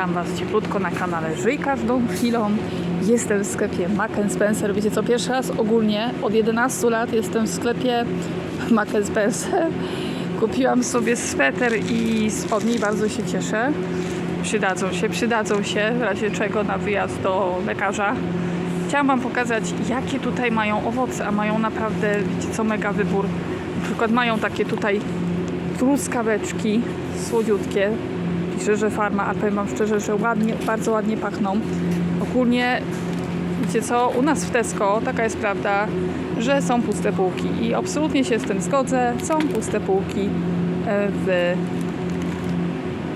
Witam Was cieplutko na kanale Żyj każdą chwilą. Jestem w sklepie Mac Spencer. Wiecie co, pierwszy raz ogólnie od 11 lat jestem w sklepie Mac Spencer. Kupiłam sobie sweter i spodnie i bardzo się cieszę. Przydadzą się, przydadzą się w razie czego na wyjazd do lekarza. Chciałam Wam pokazać, jakie tutaj mają owoce, a mają naprawdę, wiecie co, mega wybór. Na przykład mają takie tutaj truskaweczki słodziutkie. Pisze, że farma, a powiem Wam szczerze, że ładnie, bardzo ładnie pachną. Ogólnie, wiecie co, u nas w Tesco taka jest prawda, że są puste półki i absolutnie się z tym zgodzę. Są puste półki e, w,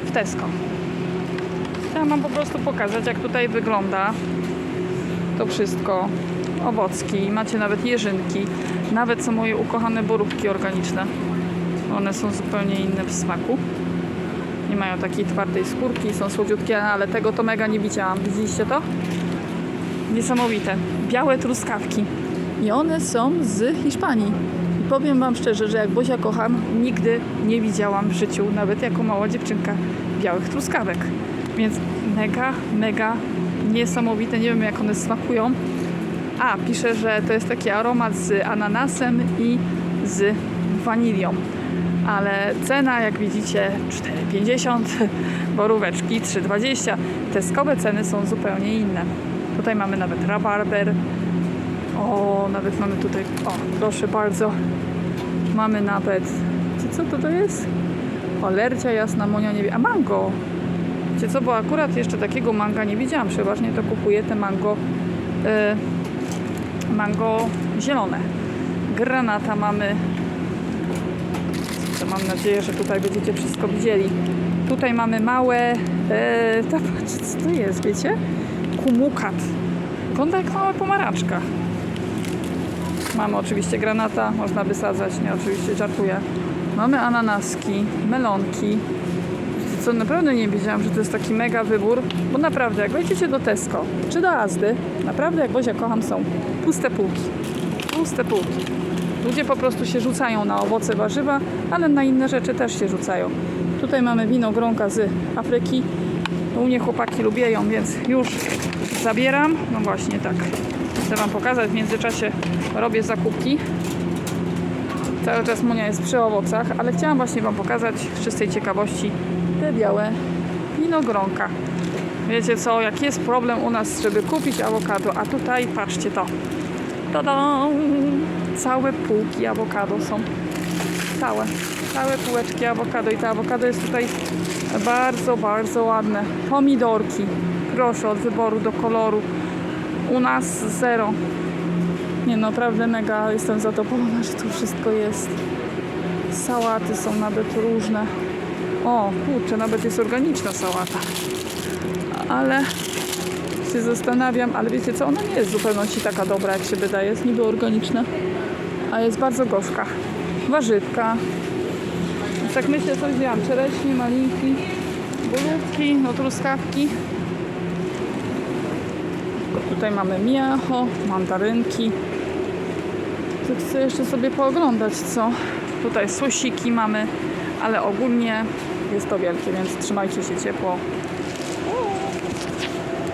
w Tesco. Chciałam Wam po prostu pokazać, jak tutaj wygląda to wszystko. Owocki, macie nawet jeżynki, nawet są moje ukochane borówki organiczne. One są zupełnie inne w smaku. Nie mają takiej twardej skórki, są słodziutkie, ale tego to mega nie widziałam. Widzieliście to? Niesamowite. Białe truskawki. I one są z Hiszpanii. I powiem Wam szczerze, że jak Bozia kocham, nigdy nie widziałam w życiu, nawet jako mała dziewczynka, białych truskawek. Więc mega, mega niesamowite. Nie wiem jak one smakują. A, pisze, że to jest taki aromat z ananasem i z wanilią. Ale cena, jak widzicie, 4,50, boróweczki 3,20. Te skowe ceny są zupełnie inne. Tutaj mamy nawet rabarber. O, nawet mamy tutaj, o, proszę bardzo. Mamy nawet, wiecie co to to jest? Alergia jasna, monia nie. A mango. Wiecie co, bo akurat jeszcze takiego manga nie widziałam. Przeważnie to kupuję te mango, e, mango zielone. Granata mamy. To mam nadzieję, że tutaj będziecie wszystko widzieli. Tutaj mamy małe, e, to, co to jest, wiecie? Kumukat. Wygląda jak mała pomaraczka. Mamy oczywiście granata, można wysadzać, nie oczywiście żartuję. Mamy ananaski, melonki. Co naprawdę nie wiedziałam, że to jest taki mega wybór, bo naprawdę jak wejdziecie do Tesco czy do Azdy, naprawdę jak Bozia kocham są puste półki. Puste półki. Ludzie po prostu się rzucają na owoce, warzywa, ale na inne rzeczy też się rzucają. Tutaj mamy winogronka z Afryki. U mnie chłopaki lubią, więc już zabieram. No właśnie tak. Chcę Wam pokazać. W międzyczasie robię zakupki. Cały czas Monia jest przy owocach, ale chciałam właśnie Wam pokazać z czystej ciekawości te białe winogronka. Wiecie co, jak jest problem u nas, żeby kupić awokado, a tutaj patrzcie to. Całe półki awokado są. Całe. Całe półeczki awokado i to awokado jest tutaj bardzo, bardzo ładne. Pomidorki. Proszę od wyboru do koloru. U nas zero. Nie naprawdę mega jestem zadowolona, że tu wszystko jest. Sałaty są nawet różne. O, kurczę, nawet jest organiczna sałata. Ale się zastanawiam, ale wiecie co, ona nie jest w zupełności taka dobra, jak się wydaje. Jest niby organiczna, a jest bardzo gorzka. Warzywka. Tak myślę, coś wzięłam. Czereśnie, malinki, bolówki, no truskawki. Tutaj mamy miacho, mandarynki. Tu chcę jeszcze sobie pooglądać, co. Tutaj sosiki mamy, ale ogólnie jest to wielkie, więc trzymajcie się ciepło.